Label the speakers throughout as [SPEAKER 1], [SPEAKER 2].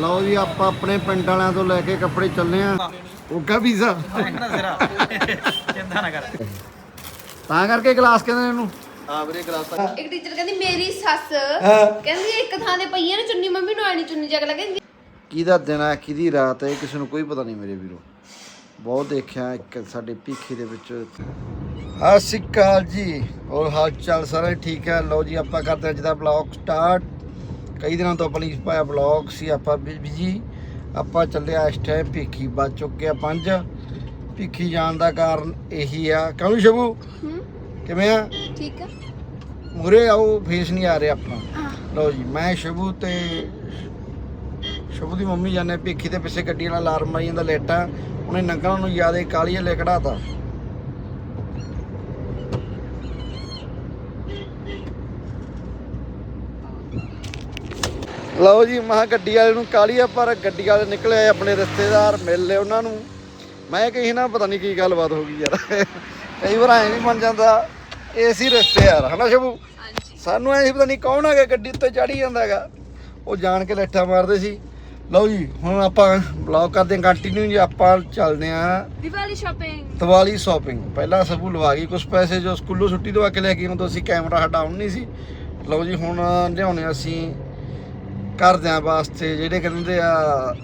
[SPEAKER 1] ਲਓ ਜੀ ਆਪਾਂ ਆਪਣੇ ਪਿੰਡ ਵਾਲਿਆਂ ਤੋਂ ਲੈ ਕੇ ਕੱਪੜੇ ਚੱਲੇ ਆ। ਓਗਾ ਵੀਜ਼ਾ
[SPEAKER 2] ਦੇਖਣਾ ਜ਼ਰਾ ਚਿੰਤਾ ਨਾ ਕਰ।
[SPEAKER 1] ਤਾਂ ਕਰਕੇ ਗਲਾਸ ਕਹਿੰਦੇ ਨੇ ਇਹਨੂੰ।
[SPEAKER 2] ਹਾਂ ਵੀਰੇ ਗਲਾਸ
[SPEAKER 3] ਇੱਕ ਟੀਚਰ ਕਹਿੰਦੀ ਮੇਰੀ ਸੱਸ। ਕਹਿੰਦੀ ਇੱਕ ਥਾਂ ਤੇ ਪਈ ਹੈ ਨਾ ਚੁੰਨੀ ਮੰਮੀ ਨੂੰ ਆਣੀ ਚੁੰਨੀ ਜਗ ਕਹਿੰਦੀ
[SPEAKER 1] ਕਿਹਦਾ ਦਿਨ ਹੈ ਕਿਹਦੀ ਰਾਤ ਹੈ ਕਿਸੇ ਨੂੰ ਕੋਈ ਪਤਾ ਨਹੀਂ ਮੇਰੇ ਵੀਰੋ। ਬਹੁਤ ਦੇਖਿਆ ਇੱਕ ਸਾਡੇ ਭੀਖੀ ਦੇ ਵਿੱਚ। ਸਤਿ ਸ਼੍ਰੀ ਅਕਾਲ ਜੀ। ਹੋਰ ਹਾਲ ਚਾਲ ਸਾਰੇ ਠੀਕ ਹੈ? ਲਓ ਜੀ ਆਪਾਂ ਕਰਦੇ ਹਾਂ ਅੱਜ ਦਾ ਬਲੌਗ ਸਟਾਰਟ ਕਈ ਦਿਨਾਂ ਤੋਂ ਆਪਣੀ ਪਾਇਆ ਬਲੌਗ ਸੀ ਆਪਾਂ ਬਿਜ਼ੀ ਆਪਾਂ ਚੱਲਿਆ ਇਸ ਟਾਈਮ ਭੀਖੀ ਵੱਜ ਚੁੱਕੇ ਆ ਪੰਜ। ਭੀਖੀ ਜਾਣ ਦਾ ਕਾਰਨ ਇਹੀ ਆ। ਕਿਉਂ ਸ਼ਬੂ? ਕਿਵੇਂ ਆ?
[SPEAKER 3] ਠੀਕ ਆ।
[SPEAKER 1] ਮੂਰੇ ਆਓ ਫੇਸ ਨਹੀਂ ਆ ਰਿਹਾ ਆਪਣਾ। ਲਓ ਜੀ ਮੈਂ ਸ਼ਬੂ ਤੇ ਸ਼ਬੂ ਦੀ ਮੰਮੀ ਜਾਨੇ ਭਿੱਖੀ ਦੇ ਪਿੱਛੇ ਗੱਡੀ ਵਾਲਾ ਅਲਾਰਮ ਆਈ ਜਾਂਦਾ ਲੇਟਾਂ। ਉਹਨੇ ਨੰਗਲਾਂ ਨੂੰ ਜਿਆਦੇ ਕਾਲੀ ਲੈ ਕਢਾਤਾ। ਲਓ ਜੀ ਮਹਾ ਗੱਡੀ ਵਾਲੇ ਨੂੰ ਕਾਲੀ ਆ ਪਰ ਗੱਡੀ ਵਾਲੇ ਨਿਕਲੇ ਆਏ ਆਪਣੇ ਰਿਸ਼ਤੇਦਾਰ ਮਿਲ ਲਏ ਉਹਨਾਂ ਨੂੰ। ਮੈਂ ਕਹੀ ਨਾ ਪਤਾ ਨਹੀਂ ਕੀ ਗੱਲਬਾਤ ਹੋ ਗਈ ਯਾਰ। ਕਈ ਵਾਰ ਐ ਨਹੀਂ ਬਣ ਜਾਂਦਾ ਇਹ ਸੀ ਰਿਸ਼ਤੇਦਾਰ ਹਨਾ ਸ਼ਬੂ?
[SPEAKER 3] ਹਾਂਜੀ।
[SPEAKER 1] ਸਾਨੂੰ ਐ ਸੀ ਪਤਾ ਨਹੀਂ ਕੌਣ ਹੈਗਾ ਗੱਡੀ ਉੱਤੇ ਚੜੀ ਜਾਂਦਾ ਹੈਗਾ। ਉਹ ਜਾਣ ਕੇ ਲੱਠਾ ਮਾਰਦੇ ਸੀ। ਲਓ ਜੀ ਹੁਣ ਆਪਾਂ ਬਲੌਗ ਕਰਦੇ ਹਾਂ ਕੰਟੀਨਿਊ ਜੀ ਆਪਾਂ ਚੱਲਦੇ ਆਂ
[SPEAKER 3] ਦੀਵਾਲੀ ਸ਼ਾਪਿੰਗ
[SPEAKER 1] ਦੀਵਾਲੀ ਸ਼ਾਪਿੰਗ ਪਹਿਲਾਂ ਸਭੂ ਲਵਾ ਗਈ ਕੁਝ ਪੈਸੇ ਜੋ ਸਕੂਲੋਂ ਛੁੱਟੀ ਦਵਾ ਕੇ ਲੈ ਕੇ ਉਦੋਂ ਅਸੀਂ ਕੈਮਰਾ ਹਟਾਉਣ ਨਹੀਂ ਸੀ। ਲਓ ਜੀ ਹੁਣ ਲਿਆਉਣੇ ਅਸੀਂ ਘਰਦਿਆਂ ਵਾਸਤੇ ਜਿਹੜੇ ਕਹਿੰਦੇ ਆ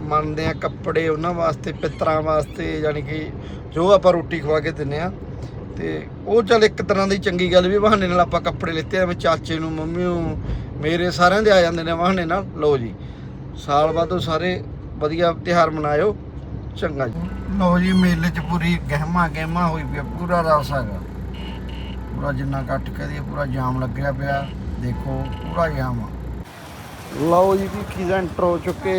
[SPEAKER 1] ਮੰਨਦੇ ਆ ਕੱਪੜੇ ਉਹਨਾਂ ਵਾਸਤੇ ਪਿੱਤਰਾਂ ਵਾਸਤੇ ਯਾਨੀ ਕਿ ਜੋ ਆਪਾਂ ਰੋਟੀ ਖਵਾ ਕੇ ਦਿੰਨੇ ਆ। ਤੇ ਉਹ ਚੱਲ ਇੱਕ ਤਰ੍ਹਾਂ ਦੀ ਚੰਗੀ ਗੱਲ ਵੀ ਬਹਾਨੇ ਨਾਲ ਆਪਾਂ ਕੱਪੜੇ ਲਿੱਤੇ ਐਵੇਂ ਚਾਚੇ ਨੂੰ ਮੰਮੀ ਨੂੰ ਮੇਰੇ ਸਾਰਿਆਂ ਦੇ ਆ ਜਾਂਦੇ ਨੇ ਬਹਾਨੇ ਨਾਲ। ਲਓ ਜੀ ਸਾਲ ਬਾਅਦ ਉਹ ਸਾਰੇ ਵਧੀਆ ਤਿਉਹਾਰ ਮਨਾਇਓ। ਚੰਗਾ ਜੀ। ਲਓ ਜੀ ਮੇਲੇ 'ਚ ਪੂਰੀ ਗਹਿਮਾ ਗਹਿਮਾ ਹੋਈ ਪਈ ਆ, ਪੂਰਾ ਰਸ ਹੈਗਾ। ਪੂਰਾ ਜਿੰਨਾ ਕੱਟ ਕੇ ਦੀ ਪੂਰਾ ਜਾਮ ਲੱਗਿਆ ਪਿਆ। ਦੇਖੋ ਪੂਰਾ ਜਾਮ ਆ। ਲਓ ਜੀ ਭੀਖੀ ਸੈਂਟਰ ਹੋ ਚੁੱਕੇ।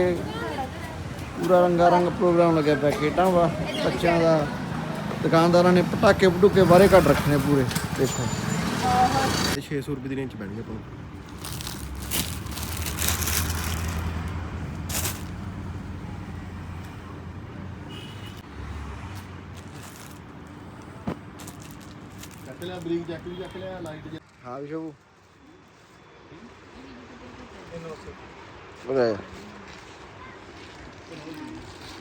[SPEAKER 1] ਪੂਰਾ ਰੰਗਾ ਰੰਗ ਪ੍ਰੋਗਰਾਮ ਲੱਗਿਆ ਪਿਆ ਖੇਡਾਂ ਵਾ ਬੱਚਿਆਂ ਦਾ ਦੁਕਾਨਦਾਰਾਂ ਨੇ ਪਟਾਕੇ ਪਟੂਕੇ ਬਾਹਰੇ ਕੱਢ ਰੱਖੇ ਨੇ ਪੂਰੇ ਦੇਖੋ।
[SPEAKER 2] 600 ਰੁਪਏ ਦੀ ਰੇਂਜ ਪੈਣਗੇ ਆਪਾਂ ਨੂੰ। ਚੱਕ ਲਿਆ ਬਰੀਕ ਚੱਕ ਲਈ ਚੱਕ ਲਿਆ ਲਾਈਟ
[SPEAKER 1] ਹਾਂ ਵੀ ਸ਼ਬੂ। ਬਗਾਇਆ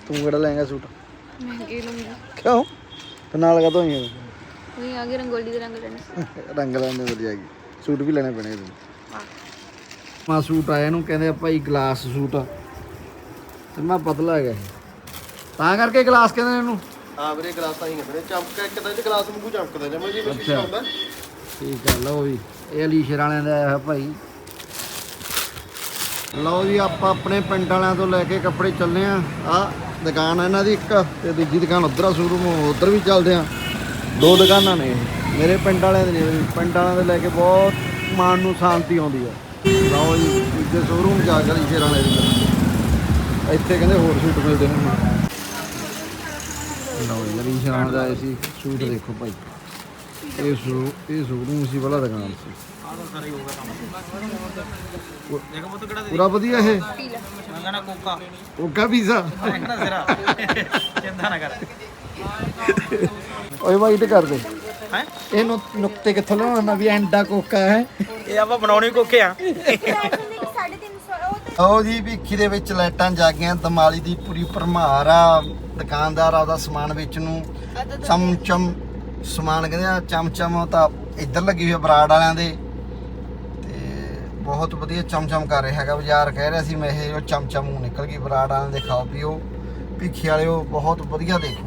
[SPEAKER 1] ਤੂੰ ਕਿਹੜਾ ਲੈਂਗਾ ਸੂਟ?
[SPEAKER 3] ਮਹਿੰਗੇ ਲੰਗੀ
[SPEAKER 1] ਕਿਉਂ? ਤੇ ਨਾਲ ਲਗਾ ਤੋਂ? ਹੀ
[SPEAKER 3] ਉਹੀ ਆਗੇ ਰੰਗੋਲੀ ਦੇ ਰੰਗ ਲੈਣੇ
[SPEAKER 1] ਰੰਗ ਲੈਣੇ ਵਧੀਆ ਗਈ ਸੂਟ ਵੀ ਲੈਣੇ ਪੈਣੇ ਇਹਦੇ ਮਾ ਸੂਟ ਆਇਆ ਇਹਨੂੰ ਕਹਿੰਦੇ ਆ ਭਾਈ ਗਲਾਸ ਸੂਟ। ਤੇ ਮੈਂ ਪਤਲਾ ਹੈਗਾ ਇਹ। ਤਾਂ ਕਰਕੇ ਗਲਾਸ ਕਹਿੰਦੇ ਨੇ ਇਹਨੂੰ।
[SPEAKER 2] ਹਾਂ ਵੀਰੇ ਗਲਾਸ ਤਾਂ ਹੀ ਕਹਿੰਦੇ ਨੇ ਚਮਕਾ ਇੱਕ ਤਾਂ ਇਹ ਗਲਾਸ ਵਾਂਗੂ ਚਮਕਦਾ ਜਮਾ ਜੀ ਵਿੱਚ ਸ਼ੀਸ਼ਾ ਹੁੰਦਾ
[SPEAKER 1] ਠੀਕ ਆ ਲਓ ਜੀ ਇਹ ਅਲੀਸ਼ਰ ਵਾਲਿਆਂ ਦਾ ਆਇਆ ਭਾਈ। ਲਓ ਜੀ, ਆਪਾਂ ਆਪਣੇ ਪਿੰਡ ਵਾਲਿਆਂ ਤੋਂ ਲੈ ਕੇ ਕੱਪੜੇ ਚੱਲੇ ਆ। ਆ ਦੁਕਾਨ ਆ ਇਹਨਾਂ ਦੀ ਇੱਕ ਤੇ ਦੂਜੀ ਦੁਕਾਨ ਉਧਰ ਆ, ਸ਼ੋਰੂਮ ਉਧਰ ਵੀ ਚੱਲਦੇ ਆ। ਦੋ ਦੁਕਾਨਾਂ ਨੇ ਮੇਰੇ ਪਿੰਡ ਵਾਲਿਆਂ ਦੇ ਨੇ ਪਿੰਡ ਵਾਲਿਆਂ ਦੇ ਲੈ ਕੇ ਬਹੁਤ ਮਨ ਨੂੰ ਸ਼ਾਂਤੀ ਆਉਂਦੀ ਆ। ਲਓ ਜੀ, ਦੂਜੇ ਸ਼ੋਰੂਮ ਜਾ ਕੇ ਅਲੀਸ਼ਰ ਵਾਲੇ ਦੀ ਇੱਥੇ ਕਹਿੰਦੇ ਹੋਰ ਸੂਟ ਮਿਲਦੇ ਨੇ। ਲਓ ਜੀ ਅਲੀਸ਼ਰ ਵਾਲਿਆਂ ਦਾ ਸੀ, ਸੂਟ ਦੇਖੋ ਭਾਈ। ਇਹ ਸ਼ੂ, ਇਹ ਸ਼ੋਰੂਮ ਸੀ ਵਾਲਾ ਦੁਕਾਨ ਸੀ। ਪੂਰਾ ਵਧੀਆ ਇਹ।
[SPEAKER 2] ਮੰਗਣਾ ਕੋਕਾ।
[SPEAKER 1] ਓਗਾ ਵੀਜ਼ਾ
[SPEAKER 2] ਦੇਖਣਾ ਜ਼ਰਾ ਚਿੰਤਾ ਨਾ ਕਰ।
[SPEAKER 1] ਓਏ ਵਾਈਟ ਕਰ ਦੇ।
[SPEAKER 2] ਹੈ?
[SPEAKER 1] ਇਹ ਨੁਕ- ਨੁਕਤੇ ਕਿੱਥੋਂ ਲਿਆਉਣਾ ਵੀ ਐਂਡਾ ਕੋਕਾ ਹੈ?
[SPEAKER 2] ਇਹ ਆਪਾਂ ਬਣਾਉਣੀ ਕੋਕੇ ਆ।
[SPEAKER 1] ਆਓ ਜੀ ਭੀਖੀ ਦੇ ਵਿੱਚ ਲਾਈਟਾਂ ਜਾਗੀਆਂ ਦਮਾਲੀ ਦੀ ਪੂਰੀ ਭਰਮਾਰ ਆ। ਦੁਕਾਨਦਾਰ ਆਪਦਾ ਸਮਾਨ ਵੇਚਣ ਨੂੰ ਚਮ ਚਮ ਸਮਾਨ ਕਹਿੰਦੇ ਆ ਚਮ ਚਮ ਤਾਂ ਇੱਧਰ ਲੱਗੀ ਹੋਈ ਬਰਾੜ ਵਾਲਿਆਂ ਦੇ। ਬਹੁਤ ਵਧੀਆ ਚਮ ਚਮ ਕਰ ਰਿਹਾ ਹੈਗਾ ਬਾਜ਼ਾਰ ਕਹਿ ਰਿਹਾ ਸੀ ਮੈਂ ਇਹ ਉਹ ਚਮ ਚਮ ਨੂੰ ਨਿਕਲ ਗਈ ਬਰਾੜ ਦੇ ਖਾਓ ਪੀਓ ਭੀਖੀ ਵਾਲਿਓ ਬਹੁਤ ਵਧੀਆ ਦੇਖੋ।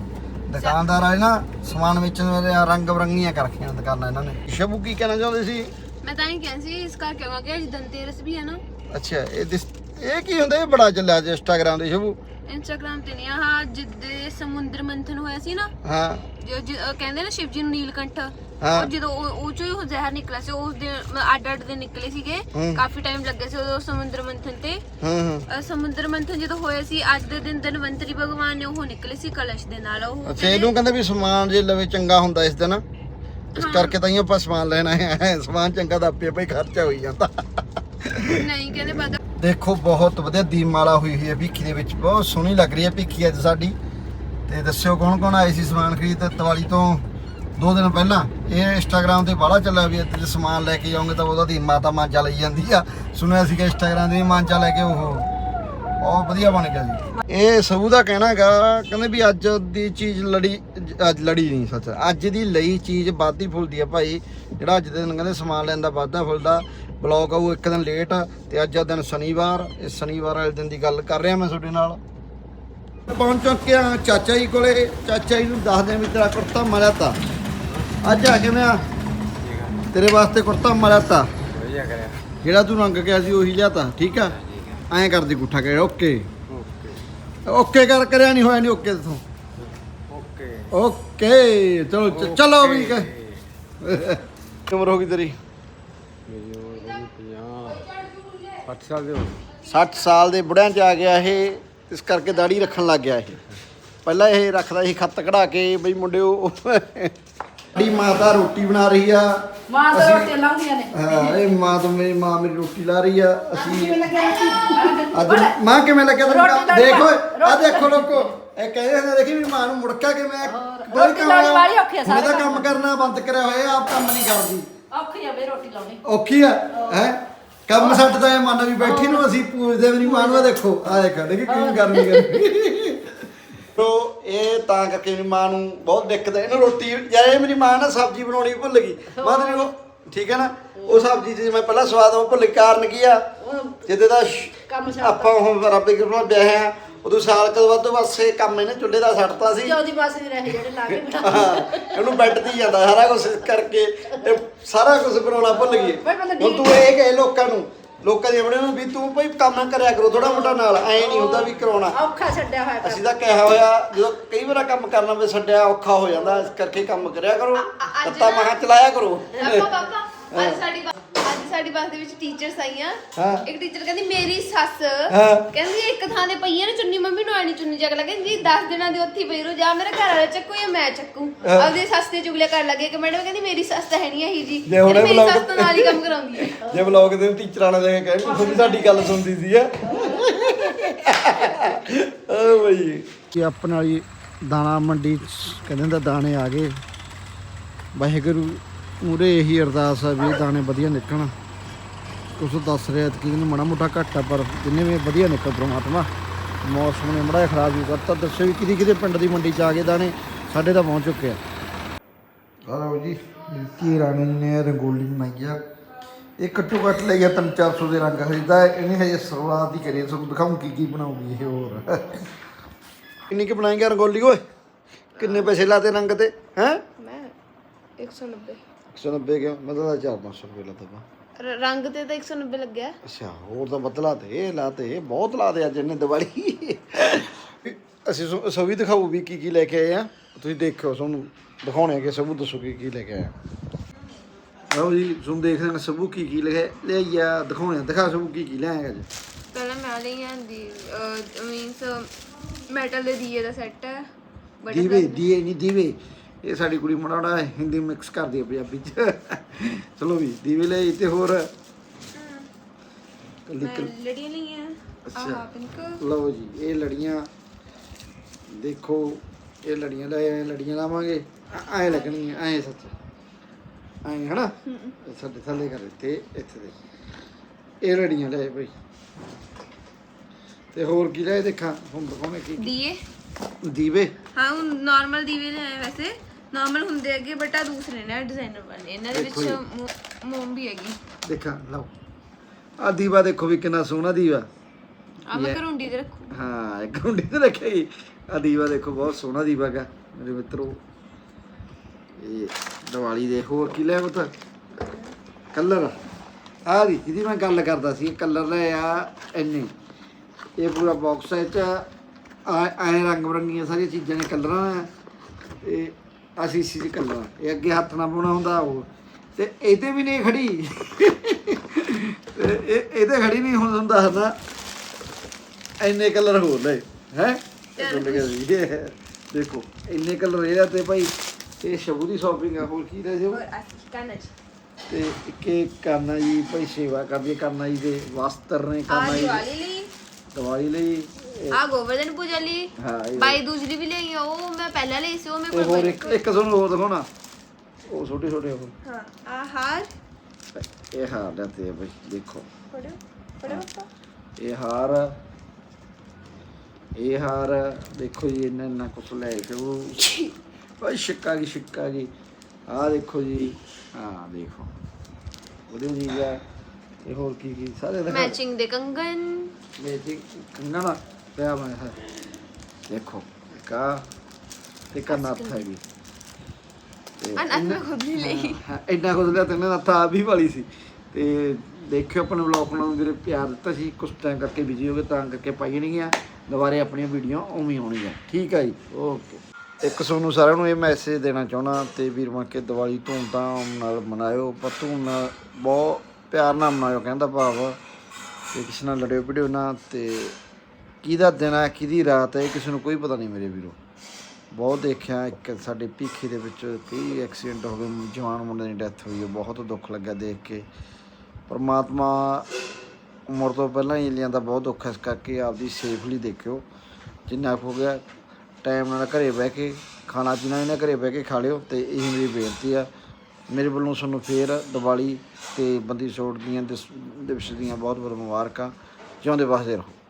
[SPEAKER 1] ਦੁਕਾਨਦਾਰ ਵਾਲੇ ਨਾ ਸਮਾਨ ਵੇਚਣ ਵਾਲੇ ਆ ਰੰਗ ਬਰੰਗੀਆਂ ਕਰ ਰੱਖੀਆਂ ਦੁਕਾਨਾਂ ਇਹਨਾਂ ਨੇ। ਸ਼ਬੂ ਕੀ ਕਹਿਣਾ ਚਾਹੁੰਦੇ ਸੀ?
[SPEAKER 3] ਮੈਂ ਤਾਂ ਹੀ ਕਿਹਾ ਸੀ ਇਸ ਕਰਕੇ ਆਵਾਂਗੇ ਅੱਜ ਧਨਤੇਰਸ ਵੀ ਹੈ ਨਾ।
[SPEAKER 1] ਅੱਛਾ ਇਹ ਦਿਸ- ਇਹ ਕੀ ਹੁੰਦਾ ਇਹ ਬੜਾ ਚੱਲਿਆ ਅੱਜ ਇੰਸਟਾਗ੍ਰਾਮ ਤੇ ਸ਼ਬੂ
[SPEAKER 3] ਇੰਸਟਾਗ੍ਰਾਮ ਤੇ ਨਹੀਂ ਆਹ ਜਿੱਦੇ ਸਮੁੰਦਰ ਮੰਥਨ ਹੋਇਆ ਸੀ ਨਾ
[SPEAKER 1] ਹਾਂ।
[SPEAKER 3] ਜੋ ਜੋ- ਅਹ ਕਹਿੰਦੇ ਨਾ ਸ਼ਿਵ ਜੀ ਨੂੰ ਨੀਲਕੰਠ।
[SPEAKER 1] ਹਾਂ।
[SPEAKER 3] ਉਹ ਜਦੋਂ ਉਹ ਉਹ ਚੋਂ ਹੀ ਉਹ ਜ਼ਹਿਰ ਨਿਕਲਿਆ ਸੀ ਉਸ ਦੇ ਅੱਡ ਅੱਡ ਦੇ ਨਿਕਲੇ ਸੀਗੇ।
[SPEAKER 1] ਹੂੰ।
[SPEAKER 3] ਕਾਫੀ ਟਾਈਮ ਲੱਗਿਆ ਸੀ ਉਦੋਂ ਸਮੁੰਦਰ ਮੰਥਨ ਤੇ।
[SPEAKER 1] ਹਾਂ ਹਾਂ।
[SPEAKER 3] ਅਹ ਸਮੁੰਦਰ ਮੰਥਨ ਜਦੋਂ ਹੋਇਆ ਸੀ ਅੱਜ ਦੇ ਦਿਨ ਧਨਵੰਤਰੀ ਭਗਵਾਨ ਨੇ ਉਹ ਨਿਕਲੇ ਸੀ ਕਲਸ਼ ਦੇ ਨਾਲ। ਉਹ
[SPEAKER 1] ਅੱਛਾ ਇਹਨੂੰ ਕਹਿੰਦੇ ਵੀ ਸਮਾਨ ਜੇ ਲਵੇ ਚੰਗਾ ਹੁੰਦਾ ਇਸ ਦਿਨ। ਇਸ ਕਰਕੇ ਤਾਂ ਹੀ ਆਪਾਂ ਸਮਾਨ ਲੈਣਾ ਹੈ। ਸਮਾਨ ਚੰਗਾ ਦਾ ਆਪੇ ਭਾਈ ਖਰਚਾ ਹੋਈ ਜਾਂਦਾ।
[SPEAKER 3] ਨਹੀਂ ਕਹਿੰਦੇ ਪਤਾ
[SPEAKER 1] ਦੇਖੋ ਬਹੁਤ ਵਧੀਆ ਦੀਪਮਾਲਾ ਹੋਈ ਹੋਈ ਹੈ ਭਿੱਖੀ ਦੇ ਵਿੱਚ। ਬਹੁਤ ਸੋਹਣੀ ਲੱਗ ਰਹੀ ਹੈ ਭਿੱਖੀ ਅੱਜ ਸਾਡੀ। ਤੇ ਦੱਸਿਓ ਕੌਣ ਕੌਣ ਆਏ ਸੀ ਸਮਾਨ ਖਰੀਦ ਤੇ ਦੀਵਾਲੀ ਤੋਂ ਦੋ ਦਿਨ ਪਹਿਲਾਂ ਇਹ ਇੰਸਟਾਗ੍ਰam ਤੇ ਬਾਹਲਾ ਚੱਲਿਆ ਵੀ ਇੱਥੇ ਸਮਾਨ ਲੈ ਕੇ ਜਾਓਗੇ ਤਾਂ ਉਹਦਾ ਦੀ ਮਾਤਾ ਮਾਂਜਾ ਲਈ ਜਾਂਦੀ ਆ। ਸੁਣਿਆ ਸੀਗਾ ਇੰਸਟਾਗ੍ਰam ਤੇ ਵੀ ਮਾਂਜਾ ਲੈ ਕੇ ਉਹ। ਬਹੁਤ ਵਧੀਆ ਬਣ ਗਿਆ ਜੀ। ਇਹ ਸਬੂ ਦਾ ਕਹਿਣਾ ਹੈਗਾ, ਕਹਿੰਦੇ ਵੀ ਅੱਜ ਦੀ ਚੀਜ਼ ਲੜੀ, ਅੱਜ ਲੜੀ ਨਹੀਂ, ਸੱਚ। ਅੱਜ ਦੀ ਲਈ ਚੀਜ਼ ਵੱਧਦੀ ਫੁੱਲਦੀ ਆ ਭਾਈ। ਜਿਹੜਾ ਅੱਜ ਦੇ ਦਿਨ ਕਹਿੰਦੇ ਸਮਾਨ ਲੈਣ ਦਾ ਵਾਧਾ ਫੁੱਲਦਾ ਬਲੌਗ ਆਊ ਇੱਕ ਦਿਨ ਲੇਟ ਤੇ ਅੱਜ ਦਾ ਦਿਨ ਸ਼ਨੀਵਾਰ। ਇਸ ਸ਼ਨੀਵਾਰ ਵਾਲੇ ਦਿਨ ਦੀ ਗੱਲ ਕਰ ਰਿਹਾ ਮੈਂ ਤੁਹਾਡੇ ਨਾਲ। ਪਹੁੰਚ ਚੁੱਕਿਆ ਚਾਚਾ ਜੀ ਕੋਲੇ। ਚਾਚਾ ਜੀ ਨੂੰ ਦੱਸਦੇ ਵੀ ਤੇਰਾ ਕੁੜਤਾ ਮਰਿਆ ਤਾ। ਅੱਜ ਆ ਕਿਵੇਂ ਆ? ਤੇਰੇ ਵਾਸਤੇ ਕੁੜਤਾ ਮਰਿਆ ਤਾ
[SPEAKER 4] ਵਧੀਆ ਕਰਿਆ।
[SPEAKER 1] ਜਿਹੜਾ ਤੂੰ ਰੰਗ ਗਿਆ ਸੀ ਉਹੀ ਲਿਆਤਾ ਠੀਕ ਆ? ਐਂ ਕਰਦੀ ਗੁੱਠਾ ਕਰ ਓਕੇ। ਓਕੇ। ਕਰ ਕਰਿਆ ਨਹੀਂ ਹੋਇਆ ਨਹੀਂ ਓਕੇ ਤੋਂ।
[SPEAKER 4] ਓਕੇ।
[SPEAKER 1] ਓਕੇ ਚਲੋ ਚਲੋ ਵੀ ਕ ਉਮਰ ਹੋ ਗਈ ਤੇਰੀ?
[SPEAKER 4] ਮੇਰੀ ਉਮਰ ਹੋ ਗਈ 50 60 ਸਾਲ ਦੇ ਹੋ
[SPEAKER 1] 60 ਸਾਲ ਦੇ ਬੁੜਿਆਂ ਚ ਆ ਗਿਆ ਇਹ ਇਸ ਕਰਕੇ ਦਾੜੀ ਰੱਖਣ ਲੱਗ ਗਿਆ ਇਹ। ਪਹਿਲਾਂ ਇਹ ਰੱਖਦਾ ਸੀ ਖੱਤ ਕਢਾ ਕੇ ਬਈ ਮੁੰਡਿਓ ਸਾਡੀ ਮਾਤਾ ਰੋਟੀ ਬਣਾ ਰਹੀ ਆ।
[SPEAKER 5] ਮਾਂ ਤਾਂ
[SPEAKER 1] ਅਸੀਂ-
[SPEAKER 5] ਰੋਟੀ ਲਾਉਂਦੀਆਂ ਨੇ।
[SPEAKER 1] ਹਾਂ ਇਹ ਮਾਂ ਤੋਂ ਮੇਰੀ ਮਾਂ ਮੇਰੀ ਰੋਟੀ ਲਾ ਰਹੀ ਆ। ਅਸੀਂ
[SPEAKER 5] ਕਿਵੇਂ
[SPEAKER 1] ਅੱਜ ਮਾਂ ਕਿਵੇਂ ਲੱਗਿਆ?
[SPEAKER 5] ਲਾਉਣੀ
[SPEAKER 1] ਦੇਖੋ
[SPEAKER 5] ਆ,
[SPEAKER 1] ਦੇਖੋ ਲੋਕੋ ਇਹ ਕਹਿੰਦੇ ਨੇ ਦੇਖੀ ਵੀ ਮਾਂ ਨੂੰ ਮੁੜਕਾ ਕਿ ਮੈਂ
[SPEAKER 5] ਰੋਟੀ ਲਾਉਣੀ ਵਾਲੀ ਔਖੀ ਆ, ਸਾਰੇ
[SPEAKER 1] ਕੰਮ। ਕਰਨਾ ਬੰਦ ਕਰਿਆ ਹੋਇਆ ਆਪ ਕੰਮ ਨਹੀਂ ਕਰਦੀ।
[SPEAKER 5] ਔਖੀ ਆ ਬਈ ਰੋਟੀ ਲਾਉਣੀ।
[SPEAKER 1] ਔਖੀ ਆ ਹੈ? ਕੰਮ ਸੱਟ ਤਾਂ ਇਹ ਮੰਨ ਵੀ ਬੈਠੀ ਨੂੰ ਅਸੀਂ ਪੂਜਦੇ ਵੀ ਨਹੀਂ ਮਾਂ ਨੂੰ ਦੇਖੋ ਆ ਦੇਖ ਦੇਖੀ ਕਿਵੇਂ ਕਰਨੀ ਕਰਨੀ ਤੋ ਇਹ ਤਾਂ ਕਰਕੇ ਮੇਰੀ ਮਾਂ ਨੂੰ ਬਹੁਤ ਦਿੱਕਤ ਹੈ। ਇਹਨੂੰ ਰੋਟੀ ਇਹ ਮੇਰੀ ਮਾਂ ਨਾ ਸਬਜ਼ੀ ਬਣਾਉਣੀ ਭੁੱਲ ਗਈ। ਮਾਂ ਤੇਰੀ ਉਹ ਠੀਕ ਹੈ ਨਾ? ਉਹ ਸਬਜ਼ੀ ਤੇ ਮੈਂ ਪਹਿਲਾਂ ਸਵਾਦ ਉਹ ਭੁੱਲ ਕਾਰਨ ਕੀ ਆ? ਜਿੱਦੇ ਦਾ ਸ਼-
[SPEAKER 5] ਕੰਮ ਛੱਡਤਾ।
[SPEAKER 1] ਆਪਾਂ ਹੁਣ ਰੱਬ ਦੀ ਕਿਰਪਾ ਨਾਲ ਵਿਆਹ ਆ। ਉਦੋਂ ਸਾਲ ਕਦੋਂ ਵੱਧ ਇਹ ਕੰਮ ਇਹਨੇ ਚੁੱਲ੍ਹੇ ਦਾ ਛੱਡਤਾ ਸੀ।
[SPEAKER 5] ਚੌਦੀ ਪਾਸੇ ਦੀ ਰਹੇ ਜਿਹੜੇ ਲਾ ਕੇ
[SPEAKER 1] ਹਾਂ, ਇਹਨੂੰ ਬੈੱਡ ਤੇ ਹੀ ਜਾਂਦਾ ਸਾਰਾ ਕੁਝ ਕਰਕੇ ਇਹ ਸਾਰਾ ਕੁਝ ਬਣਾਉਣਾ ਭੁੱਲ ਗਈ। ਹੁਣ ਤੂੰ ਇਹ ਕਹੇ ਲੋਕਾਂ ਨੂੰ ਲੋਕਾਂ ਦੀ ਆਪਣੇ ਨੂੰ ਵੀ ਤੂੰ ਭਈ ਕੰਮ ਕਰਿਆ ਕਰੋ ਥੋੜਾ ਮੋਟਾ ਨਾਲ ਐ ਨਹੀਂ ਹੁੰਦਾ ਵੀ ਕਰਾਉਣਾ।
[SPEAKER 5] ਔਖਾ ਛੱਡਿਆ ਹੋਇਆ
[SPEAKER 1] ਅਸੀਂ ਤਾਂ ਕਿਹਾ ਹੋਇਆ ਜਦੋਂ ਕਈ ਵਾਰ ਕੰਮ ਕਰਨਾ ਵੇ ਛੱਡਿਆ ਔਖਾ ਹੋ ਜਾਂਦਾ ਇਸ ਕਰਕੇ ਕੰਮ ਕਰਿਆ ਕਰੋ।
[SPEAKER 3] ਨਾ-
[SPEAKER 1] ਮਹਾ ਚਲਾਇਆ ਕਰੋ।
[SPEAKER 3] ਪਾਪਾ ਪਾਪਾ ਅੱਜ ਸਾਡੀ ਸਾਡੀ ਬੱਸ ਦੇ ਵਿੱਚ ਟੀਚਰਸ ਆਈਆਂ।
[SPEAKER 1] ਹਾਂ।
[SPEAKER 3] ਇੱਕ ਟੀਚਰ ਕਹਿੰਦੀ ਮੇਰੀ ਸੱਸ।
[SPEAKER 1] ਹਾਂ।
[SPEAKER 3] ਕਹਿੰਦੀ ਇੱਕ ਥਾਂ ਤੇ ਪਈਆਂ ਨੇ ਚੁੰਨੀ ਮੰਮੀ ਨੂੰ ਆਣੀ ਚੁੰਨੀ ਚੱਕ ਲੱਗੇ ਜੀ 10 ਦਿਨਾਂ ਦੀ ਉੱਥੇ ਹੀ ਪਈ ਰੂ ਜਾਂ ਮੇਰਾ ਘਰ ਵਾਲਾ ਚੱਕੂ ਜਾਂ ਮੈਂ ਚੱਕੂ?
[SPEAKER 1] ਹਾਂ।
[SPEAKER 3] ਆਪਦੀ ਸੱਸ ਤੇ ਚੁਗਲੇ ਕਰਨ ਲੱਗੇ ਕਿ ਮੈਡਮ ਕਹਿੰਦੀ ਮੇਰੀ ਸੱਸ ਤਾਂ ਹੈ ਨਹੀਂ ਇਹੀ ਜੀ।
[SPEAKER 1] ਜੇ ਹੁਣੇ
[SPEAKER 3] ਕਹਿੰਦੀ ਮੇਰੀ ਸੱਸ ਤਾਂ ਨਾਲ ਹੀ ਕੰਮ ਕਰਾਉਂਦੀ ਹੈ।
[SPEAKER 1] ਜੇ ਵਲੌਗ ਦੇ ਟੀਚਰਾਂ ਨਾਲ ਜਾ ਕੇ ਕਹੇ ਤੁਸੀਂ ਸਾਡੀ ਗੱਲ ਸੁਣਦੀ ਸੀ ਆ ਓ ਬਈ। ਕਿ ਆਪਣੇ ਵਾਲੀ ਦਾਣਾ ਮੰਡੀ ਚ ਕਹਿੰਦੇ ਦਾ ਦਾਣੇ ਆ ਗਏ। ਵਾਹਿਗੁਰੂ ਮੂਰੇ ਇਹੀ ਅਰਦਾਸ ਆ ਵੀ ਇਹ ਦਾਣੇ ਵਧੀਆ ਨਿਕਲਣ। ਕੁਛ ਦੱਸ ਰਿਹਾ ਕਿ ਇਹਨੂੰ ਮਾੜਾ ਮੋਟਾ ਘੱਟ ਆ ਪਰ ਜਿੰਨੇ ਵੀ ਵਧੀਆ ਨਿਕਲ ਪ੍ਰਮਾਤਮਾ। ਮੌਸਮ ਨੇ ਮੜਾ ਖਰਾਬ ਹੀ ਕਰਤਾ। ਦੱਸੋ ਵੀ ਕਿਹਦੀ ਕਿਹਦੇ ਪਿੰਡ ਦੀ ਮੰਡੀ ਚ ਆ ਗਏ ਦਾਣੇ ਸਾਡੇ ਤਾਂ ਪਹੁੰਚ ਚੁੱਕੇ ਆ। ਆਲੋ ਜੀ ਕੀ ਰਾਣੀ ਨੇ ਰੰਗੋਲੀ ਬਣਾਈ ਆ। ਇਹ ਘੱਟੋ ਘੱਟ ਲਈ ਆ 3-400 ਦੇ ਰੰਗ। ਖਰੀਦਾ ਇਹਨੇ ਹਜੇ ਸ਼ੁਰੂਆਤ ਹੀ ਕਰੀ ਆ, ਤੁਹਾਨੂੰ ਦਿਖਾਉਂ ਕੀ ਕੀ ਬਣਾਉਗੀ ਇਹ ਹੋਰ। ਕਿੰਨੀ ਕਿ ਬਣਾਏਗਾ ਰੰਗੋਲੀ ਓਏ? ਕਿੰਨੇ ਪੈਸੇ ਲਾਤੇ ਰੰਗ ਤੇ ਹੈ?
[SPEAKER 3] ਮੈਂ 190
[SPEAKER 1] 190 ਕਿਉਂ? ਮਤਲਬ 4-500 ਰੁਪਏ ਲਾਤਾ ਪਾ
[SPEAKER 3] ਰੰਗ ਤੇ ਤਾਂ 190 ਲੱਗਿਆ।
[SPEAKER 1] ਅੱਛਾ ਹੋਰ ਤਾਂ ਬਦਲਾ ਤੇ ਲਾਤੇ ਬਹੁਤ ਲਾਤੇ ਅੱਜ ਇਹਨੇ ਦੀਵਾਲੀ। ਅਸੀਂ ਸੋ- ਸੋ ਵੀ ਦਿਖਾਓ ਵੀ ਕੀ ਕੀ ਲੈ ਕੇ ਆਏ ਆ। ਤੁਸੀਂ ਦੇਖਿਓ ਤੁਹਾਨੂੰ ਦਿਖਾਉਣੇ ਆ ਕਿ ਸਭੂ ਦੱਸੋ ਕੀ ਕੀ ਲੈ ਕੇ ਆਏ ਆ। ਆਓ ਜੀ ਤੁਹਾਨੂੰ ਦੇਖਦੇ ਹਾਂ ਸਭੂ ਕੀ ਕੀ ਲੈ ਲਿਆਈ ਆ ਦਿਖਾਉਣੇ ਆ। ਦਿਖਾ ਸਭੂ ਕੀ ਕੀ ਲਿਆਏਗਾ ਜੀ
[SPEAKER 3] ਪਹਿਲਾਂ ਮੈਂ ਲਈ ਆਂਦੀ ਮੀਨਸ ਮੈਟਲ ਦੇ ਦੀਏ ਦਾ ਸੈੱਟ ਹੈ ਬੜੇ
[SPEAKER 1] ਦੀਵੇ ਦੀਏ ਨਹੀਂ ਦੀਵੇ। ਇਹ ਸਾਡੀ ਕੁੜੀ ਮਾੜਾ ਹਿੰਦੀ ਮਿਕਸ ਕਰਦੀ ਹੈ ਪੰਜਾਬੀ ਚ। ਚਲੋ ਵੀ ਦੀਵੇ ਲੈ ਤੇ ਹੋਰ।
[SPEAKER 3] ਲੜੀਆਂ ਲਈਆਂ
[SPEAKER 1] ਅੱਛਾ। ਲਓ ਜੀ ਇਹ ਲੜੀਆਂ। ਦੇਖੋ ਇਹ ਲੜੀਆਂ ਲੈ ਆਏ ਲੜੀਆਂ ਲਾਵਾਂਗੇ। ਐ ਲੱਗਣਗੀਆਂ ਐ ਸੱਚ। ਐ ਹਨਾ? ਸਾਡੇ ਥੱਲੇ ਕਰ ਦਿੱਤੇ ਇੱਥੇ ਦੇ। ਇਹ ਲੜੀਆਂ ਲੈ ਬਈ। ਤੇ ਹੋਰ ਕੀ ਲੈ ਦੇਖਾਂ? ਹੁਣ ਦਿਖਾਉਣੇ ਕੀ
[SPEAKER 3] ਦੀਏ
[SPEAKER 1] ਦੀਵੇ।
[SPEAKER 3] ਹਾਂ ਨਾਰਮਲ ਦੀਵੇ ਨੇ ਵੈਸੇ। ਨਾਰਮਲ ਹੁੰਦੇ ਅੱਗੇ ਬਟ ਆ ਦੂਸਰੇ ਨੇ ਡਿਜ਼ਾਈਨਰ ਵਾਲੇ। ਇਹਨਾਂ ਦੇ ਵਿੱਚ
[SPEAKER 1] ਦੇਖੋ
[SPEAKER 3] ਮੋਮ ਵੀ ਹੈਗੀ।
[SPEAKER 1] ਦੇਖਾਂ ਲਓ। ਆ ਦੀਵਾ ਦੇਖੋ ਵੀ ਕਿੰਨਾ ਸੋਹਣਾ ਦੀਵਾ।
[SPEAKER 3] ਆ ਮੈਂ ਕਰੁੰਡੀ ਤੇ ਰੱਖੂ।
[SPEAKER 1] ਹਾਂ ਇੱਕ ਗੁੰਡੀ ਤੇ ਰੱਖਿਆ ਜੀ। ਆ ਦੀਵਾ ਦੇਖੋ ਬਹੁਤ ਸੋਹਣਾ ਦੀਵਾ ਹੈਗਾ ਮੇਰੇ ਮਿੱਤਰੋ। ਇਹ ਦੀਵਾਲੀ ਦੇ ਹੋਰ ਕੀ ਲੈ ਬਤਾ ਕਲਰ। ਆ ਦੀ ਜਿਹਦੀ ਮੈਂ ਗੱਲ ਕਰਦਾ ਸੀ ਕਲਰ ਲੈ ਆ ਇੰਨੇ। ਇਹ ਪੂਰਾ ਬਾਕਸ ਹੈ ਚ ਐ ਰੰਗ ਬਰੰਗੀਆਂ ਸਾਰੀਆਂ ਚੀਜ਼ਾਂ ਨੇ ਕਲਰਾਂ। ਆ ਤੇ ਅਸੀਂ ਸੀ ਕਲਰ ਇਹ ਅੱਗੇ ਹੱਥ ਨਾਲ ਪਾਉਣਾ ਹੁੰਦਾ ਉਹ। ਤੇ ਇਹਦੇ ਵੀ ਨਹੀਂ ਖੜੀ। ਤੇ ਇਹ ਇਹਦੇ ਖੜੀ ਨਹੀਂ ਹੁਣ ਤੁਹਾਨੂੰ ਦੱਸਦਾ। ਇੰਨੇ ਕਲਰ ਹੋਰ ਲੈ ਹੈ? ਦੇਖੋ ਇੰਨੇ ਕਲਰ ਇਹਦਾ ਤੇ ਭਾਈ ਇਹ ਸ਼ਬੂ ਦੀ ਸ਼ਾਪਿੰਗ ਆ ਹੋਰ ਕੀ ਰਹਿ
[SPEAKER 3] ਕਾਨਜ
[SPEAKER 1] ਤੇ ਇੱਕ ਇਹ ਕਰਨਾ ਜੀ ਭਾਈ ਸੇਵਾ ਕਰਦੀ ਕਰਨਾ ਜੀ ਦੇ ਵਸਤਰ ਨੇ ਕਰਨਾ ਜੀ
[SPEAKER 3] ਦੀਵਾਲੀ ਲਈ।
[SPEAKER 1] ਦਵਾਈ ਲਈ।
[SPEAKER 3] ਆ ਗੋਵਰਧਨ ਪੂਜਾ ਲਈ
[SPEAKER 1] ਹਾਂ ਇਹ-
[SPEAKER 3] ਬਾਈ ਦੂਸਰੀ ਵੀ ਲਈ ਆ, ਉਹ ਮੈਂ ਪਹਿਲਾਂ ਲਈ ਸੀ ਉਹ ਮੇਰੇ
[SPEAKER 1] ਤੇ
[SPEAKER 3] ਕੋਲ
[SPEAKER 1] ਹੋਰ
[SPEAKER 3] ਪਈ।
[SPEAKER 1] ਇੱਕ ਇੱਕ ਤੁਹਾਨੂੰ ਹੋਰ ਦਿਖਾਉਣਾ ਉਹ ਛੋਟੇ ਛੋਟੇ ਉਹ
[SPEAKER 3] ਹਾਂ ਆ ਹਾਰ
[SPEAKER 1] ਇਹ ਹਾਰ ਲੈਤੇ ਆ ਭਾਈ ਦੇਖੋ
[SPEAKER 3] ਫੜੋ ਫੜੋ ਪਾਪਾ
[SPEAKER 1] ਇਹ ਹਾਰ ਇਹ ਹਾਰ ਦੇਖੋ ਜੀ ਇੰਨਾ ਇੰਨਾ ਕੁਛ ਲੈ ਕੇ ਉਹ ਓਏ ਛਿੱਕਾ ਗਈ ਛਿੱਕਾ ਗਈ ਆਹ ਦੇਖੋ ਜੀ ਹਾਂ ਦੇਖੋ ਉਹਦੇ ਜੀ ਆ ਇਹ ਹੋਰ ਕੀ ਕੀ ਸਾਰੇ ਦਿਖਾ
[SPEAKER 3] ਮੈਚਿੰਗ ਦੇ ਕੰਗਨ
[SPEAKER 1] ਮੇਜੀ ਕੰਗਣਾ ਦਾ ਪਿਆ ਮੈਂ ਹੈ ਦੇਖੋ ਕਾ ਤੇ
[SPEAKER 3] ਮੈਂ ਖੁਦ ਨਹੀਂ ਲਈ
[SPEAKER 1] ਹਾਂ ਇੰਨਾ ਕੁਝ ਲਿਆ ਤੇ ਇਹਨਾਂ ਦਾ ਆ ਵੀ ਵਾਲੀ ਸੀ ਤੇ ਦੇਖਿਓ ਆਪਣੇ ਵਲੌਗ ਨੂੰ ਵੀਰੇ ਪਿਆਰ ਦਿੱਤਾ ਸੀ ਕੁਝ ਟਾਈਮ ਕਰਕੇ ਬਿਜ਼ੀ ਹੋ ਗਏ ਤਾਂ ਕਰਕੇ ਪਾਈ ਨਹੀਂ ਗਿਆ ਦੁਬਾਰੇ ਆਪਣੀਆਂ ਵੀਡੀਓ ਉਵੇਂ ਹੀ ਆਉਣਗੀਆਂ ਠੀਕ ਹੈ ਜੀ ਓਕੇ ਇੱਕ ਤੁਹਾਨੂੰ ਸਾਰਿਆਂ ਨੂੰ ਇਹ ਮੈਸੇਜ ਦੇਣਾ ਚਾਹਣਾ ਤੇ ਵੀਰ ਬਣ ਕੇ ਦੀਵਾਲੀ ਧੂਮਧਾਮ ਨਾਲ ਮਨਾਇਓ ਪਰ ਧੂਮ ਨਾਲ ਬਹੁਤ ਪਿਆਰ ਨਾਲ ਮਨਾਇਓ ਕਹਿੰਦਾ ਭਾਵ ਤੇ ਕਿਸੇ ਨਾਲ ਲੜਿਓ ਭਿੜਿਓ ਨਾ ਤੇ ਕਿਹਦਾ ਦਿਨ ਹੈ ਕਿਹਦੀ ਰਾਤ ਹੈ ਇਹ ਕਿਸੇ ਨੂੰ ਕੋਈ ਪਤਾ ਨਹੀਂ ਮੇਰੇ ਵੀਰੋ। ਬਹੁਤ ਦੇਖਿਆ ਇੱਕ ਸਾਡੇ ਭੀਖੀ ਦੇ ਵਿੱਚ ਕਈ ਐਕਸੀਡੈਂਟ ਹੋ ਗਏ ਜਵਾਨ ਮੁੰਡੇ ਦੀ ਡੈਥ ਹੋਈ ਹੈ ਬਹੁਤ ਦੁੱਖ ਲੱਗਾ ਦੇਖ ਕੇ। ਪਰਮਾਤਮਾ ਉਮਰ ਤੋਂ ਪਹਿਲਾਂ ਹੀ ਲਿਆਂਦਾ ਬਹੁਤ ਦੁੱਖ ਹੈ, ਇਸ ਕਰਕੇ ਆਪਦੀ ਸੇਫਲੀ ਦੇਖਿਓ। ਜਿੰਨਾ ਕੁ ਹੋ ਗਿਆ ਟਾਈਮ ਨਾਲ ਘਰੇ ਬਹਿ ਕੇ ਖਾਣਾ ਪੀਣਾ ਇਹਨਾਂ ਘਰੇ ਬਹਿ ਕੇ ਖਾ ਲਿਓ ਤੇ ਇਹ ਮੇਰੀ ਬੇਨਤੀ ਆ। ਮੇਰੇ ਵੱਲੋਂ ਤੁਹਾਨੂੰ ਫੇਰ ਦੀਵਾਲੀ ਤੇ ਬੰਦੀ ਛੋੜ ਦੀਆਂ ਦਿਵਸ ਦੀਆਂ ਬਹੁਤ ਬਹੁਤ ਮੁਬਾਰਕਾਂ। ਜਿਉਂਦੇ ਵਸਦੇ ਰਹੋ।